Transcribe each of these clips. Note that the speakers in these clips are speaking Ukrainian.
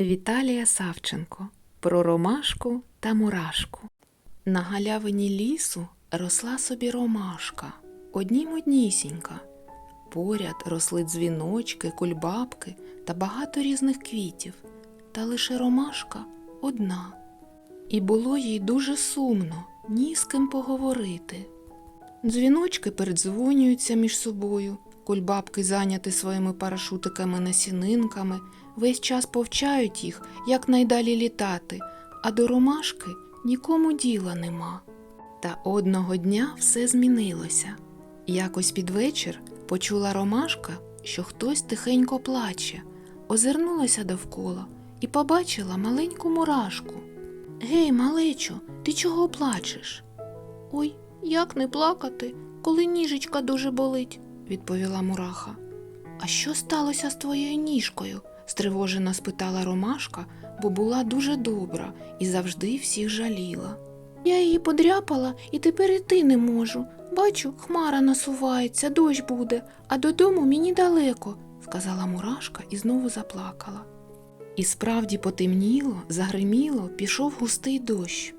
Віталія Савченко про ромашку та мурашку. На галявині лісу росла собі ромашка, однім однісінька. Поряд росли дзвіночки, кульбабки та багато різних квітів, та лише ромашка одна. І було їй дуже сумно, ні з ким поговорити. Дзвіночки передзвонюються між собою, кульбабки зайняті своїми парашутиками насінинками, весь час повчають їх, як найдалі літати, а до ромашки нікому діла нема. Та одного дня все змінилося. Якось під вечір почула ромашка, що хтось тихенько плаче, озирнулася довкола і побачила маленьку мурашку. Гей, малечо, ти чого плачеш? Ой, як не плакати, коли ніжечка дуже болить, відповіла мураха. А що сталося з твоєю ніжкою? Стривожено спитала Ромашка, бо була дуже добра і завжди всіх жаліла. Я її подряпала і тепер іти не можу. Бачу, хмара насувається, дощ буде, а додому мені далеко, сказала мурашка і знову заплакала. І справді потемніло, загриміло, пішов густий дощ.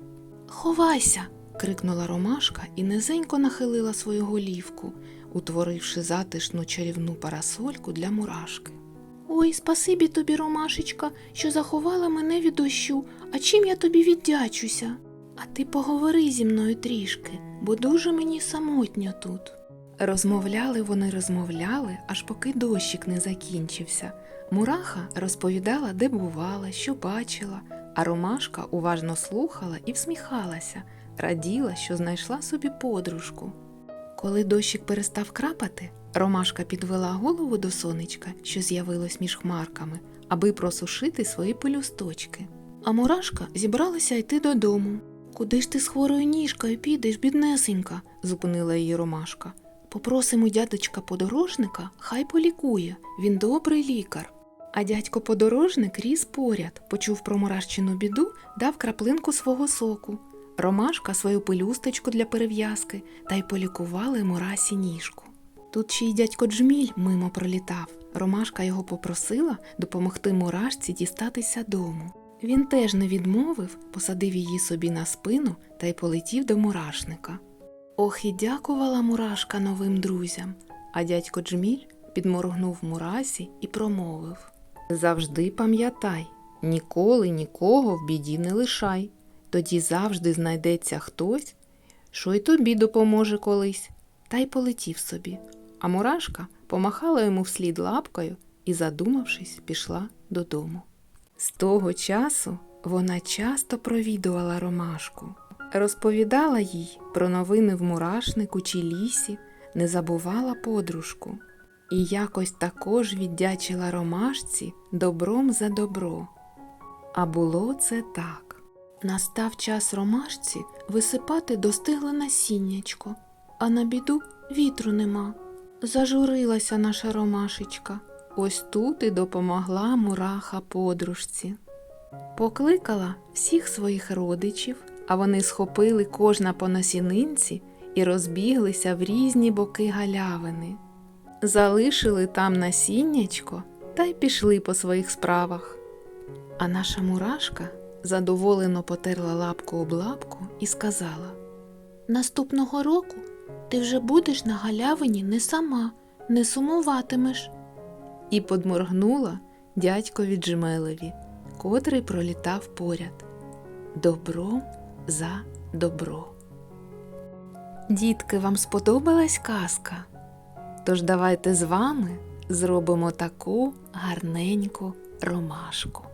Ховайся. крикнула Ромашка і низенько нахилила свою голівку, утворивши затишну чарівну парасольку для мурашки. Ой, спасибі тобі, Ромашечка, що заховала мене від дощу, а чим я тобі віддячуся? А ти поговори зі мною трішки, бо дуже мені самотньо тут. Розмовляли вони, розмовляли, аж поки дощик не закінчився. Мураха розповідала, де бувала, що бачила, а Ромашка уважно слухала і всміхалася, раділа, що знайшла собі подружку. Коли дощик перестав крапати, Ромашка підвела голову до сонечка, що з'явилось між хмарками, аби просушити свої пелюсточки. А мурашка зібралася йти додому. Куди ж ти з хворою ніжкою підеш, біднесенька? зупинила її Ромашка. Попросимо дядечка подорожника, хай полікує, він добрий лікар. А дядько подорожник ріс поряд, почув про мурашчину біду, дав краплинку свого соку. Ромашка свою пелюсточку для перев'язки та й полікували мурасі ніжку. Тут ще й дядько Джміль мимо пролітав. Ромашка його попросила допомогти мурашці дістатися дому. Він теж не відмовив, посадив її собі на спину та й полетів до мурашника. Ох і дякувала мурашка новим друзям, а дядько Джміль підморгнув мурасі і промовив Завжди пам'ятай, ніколи нікого в біді не лишай, тоді завжди знайдеться хтось, що й тобі допоможе колись, та й полетів собі. А мурашка помахала йому вслід лапкою і, задумавшись, пішла додому. З того часу вона часто провідувала ромашку, розповідала їй про новини в мурашнику чи лісі, не забувала подружку і якось також віддячила ромашці добром за добро. А було це так. Настав час ромашці висипати достигле насіннячко, а на біду вітру нема. Зажурилася наша ромашечка. Ось тут і допомогла мураха подружці. Покликала всіх своїх родичів, а вони схопили кожна по насінинці і розбіглися в різні боки галявини. Залишили там насіннячко та й пішли по своїх справах. А наша мурашка задоволено потерла лапку об лапку і сказала Наступного року ти вже будеш на галявині не сама, не сумуватимеш. І подморгнула дядькові Джмелеві, котрий пролітав поряд. Добро за добро. Дітки, вам сподобалась казка? Тож давайте з вами зробимо таку гарненьку ромашку.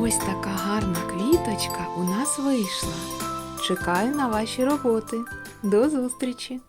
Ось така гарна квіточка у нас вийшла. Чекаю на ваші роботи. До зустрічі!